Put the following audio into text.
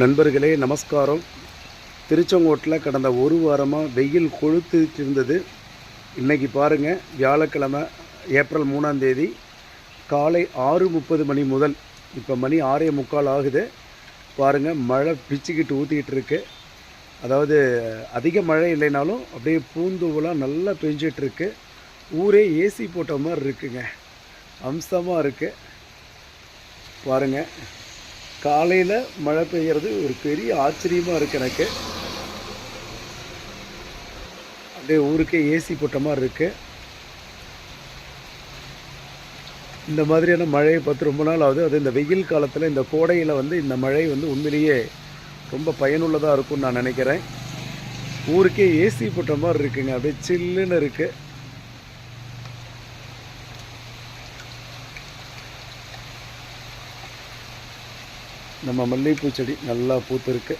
நண்பர்களே நமஸ்காரம். திருச்செங்கோட்டில் கடந்த ஒரு வாரமாக வெயில் கொழுத்துட்டு இருந்தது இன்றைக்கி பாருங்கள் வியாழக்கிழமை ஏப்ரல் மூணாம் தேதி காலை ஆறு முப்பது மணி முதல் இப்போ மணி ஆறே முக்கால் ஆகுது. பாருங்கள் மழை பிச்சுக்கிட்டு ஊற்றிக்கிட்டு இருக்கு அதாவது அதிக மழை இல்லைனாலும் அப்படியே பூந்துவெலாம் நல்லா பெஞ்சிட்டு ஊரே ஏசி போட்ட மாதிரி இருக்குங்க. அம்சமாக இருக்குது பாருங்கள் காலையில் மழை பெய்கிறது ஒரு பெரிய ஆச்சரியமாக இருக்குது எனக்கு. அப்படியே ஊருக்கே ஏசி போட்ட மாதிரி இருக்குது இந்த மாதிரியான மழையை பார்த்து ரொம்ப நாள் ஆகுது. அது இந்த வெயில் காலத்தில் இந்த கோடையில் வந்து இந்த மழை வந்து உண்மையிலேயே ரொம்ப பயனுள்ளதாக இருக்கும்னு நான் நினைக்கிறேன். ஊருக்கே ஏசி போட்ட மாதிரி இருக்குங்க. அப்படியே சில்லுன்னு இருக்குது நம்ம மல்லிகைப்பூ செடி நல்லா பூத்துருக்கு.